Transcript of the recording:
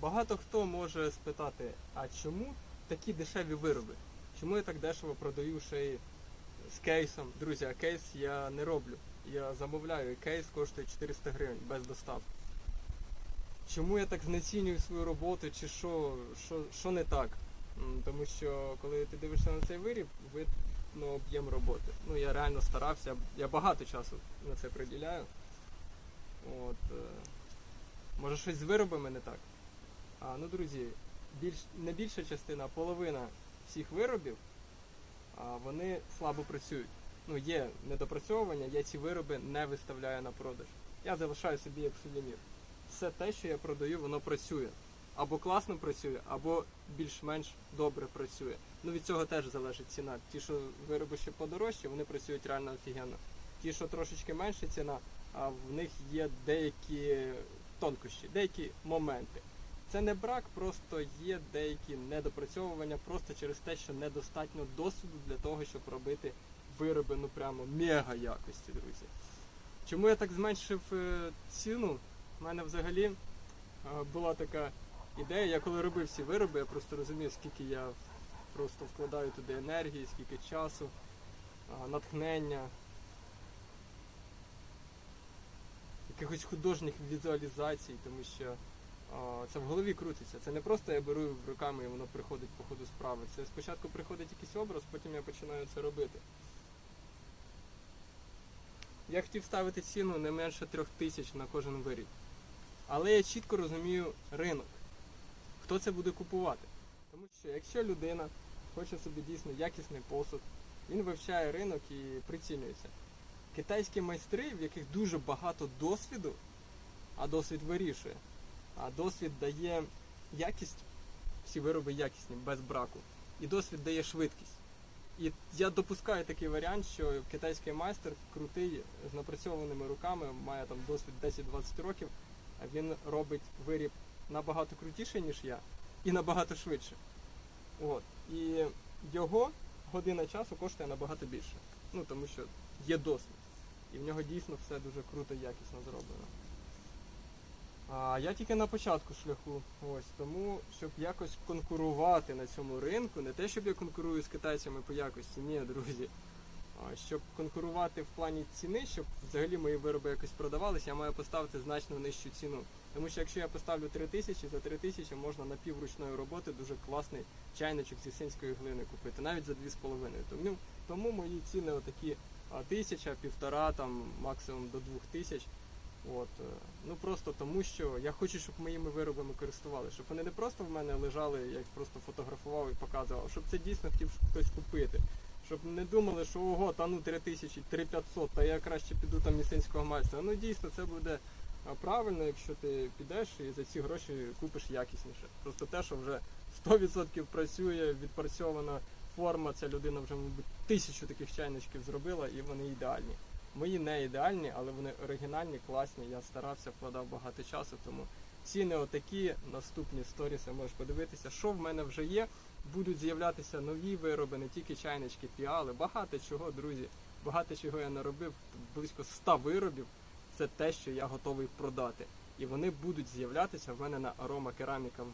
Багато хто може спитати, а чому такі дешеві вироби? Чому я так дешево продаю ще й з кейсом? Друзі, а кейс я не роблю. Я замовляю, і кейс коштує 400 гривень без доставки. Чому я так знецінюю свою роботу, чи що, що, що не так? Тому що коли ти дивишся на цей виріб, видно об'єм роботи. Ну я реально старався, я багато часу на це приділяю. От, е, може щось з виробами не так. А, ну, друзі, більш, не більша частина, половина всіх виробів, а, вони слабо працюють. Ну, є недопрацьовування, я ці вироби не виставляю на продаж. Я залишаю собі як сувенір. Все те, що я продаю, воно працює. Або класно працює, або більш-менш добре працює. Ну від цього теж залежить ціна. Ті, що вироби ще подорожчі, вони працюють реально офігенно. Ті, що трошечки менша ціна, а в них є деякі тонкощі, деякі моменти. Це не брак, просто є деякі недопрацьовування, просто через те, що недостатньо досвіду для того, щоб робити вироби ну прямо мега якості, друзі. Чому я так зменшив е, ціну? У мене взагалі е, була така ідея. Я коли робив ці вироби, я просто розумів, скільки я просто вкладаю туди енергії, скільки часу, е, натхнення, якихось художніх візуалізацій, тому що це в голові крутиться. Це не просто я беру руками і воно приходить по ходу справи. Це спочатку приходить якийсь образ, потім я починаю це робити. Я хотів ставити ціну не менше трьох тисяч на кожен виріб. Але я чітко розумію ринок. Хто це буде купувати? Тому що якщо людина хоче собі дійсно якісний посуд, він вивчає ринок і прицінюється. Китайські майстри, в яких дуже багато досвіду, а досвід вирішує. А досвід дає якість, всі вироби якісні, без браку. І досвід дає швидкість. І я допускаю такий варіант, що китайський майстер крутий, з напрацьованими руками, має там досвід 10-20 років, він робить виріб набагато крутіше, ніж я, і набагато швидше. От. І його година часу коштує набагато більше. Ну тому що є досвід. І в нього дійсно все дуже круто, якісно зроблено. А я тільки на початку шляху. Ось тому, щоб якось конкурувати на цьому ринку, не те, щоб я конкурую з китайцями по якості, ні, друзі. А щоб конкурувати в плані ціни, щоб взагалі мої вироби якось продавались, я маю поставити значно нижчу ціну. Тому що якщо я поставлю 3 тисячі, за 3 тисячі можна на півручної роботи дуже класний чайничок зі синської глини купити, навіть за 2,5. Тому, тому мої ціни отакі тисяча, півтора, там максимум до двох тисяч. От, е, ну просто тому, що я хочу, щоб моїми виробами користувалися, щоб вони не просто в мене лежали, я їх просто фотографував і показував, щоб це дійсно хотів хтось купити. Щоб не думали, що ого, та ну 3000, 3500, та я краще піду там місцинського майстра. Ну дійсно це буде правильно, якщо ти підеш і за ці гроші купиш якісніше. Просто те, що вже 100% працює, відпрацьована форма, ця людина вже, мабуть, тисячу таких чайничків зробила і вони ідеальні. Мої не ідеальні, але вони оригінальні, класні. Я старався, вкладав багато часу, тому ціни отакі. Наступні сторіси можеш подивитися, що в мене вже є. Будуть з'являтися нові вироби, не тільки чайнички, піали, багато чого, друзі. Багато чого я наробив, близько 100 виробів. Це те, що я готовий продати. І вони будуть з'являтися в мене на Арома Кераміка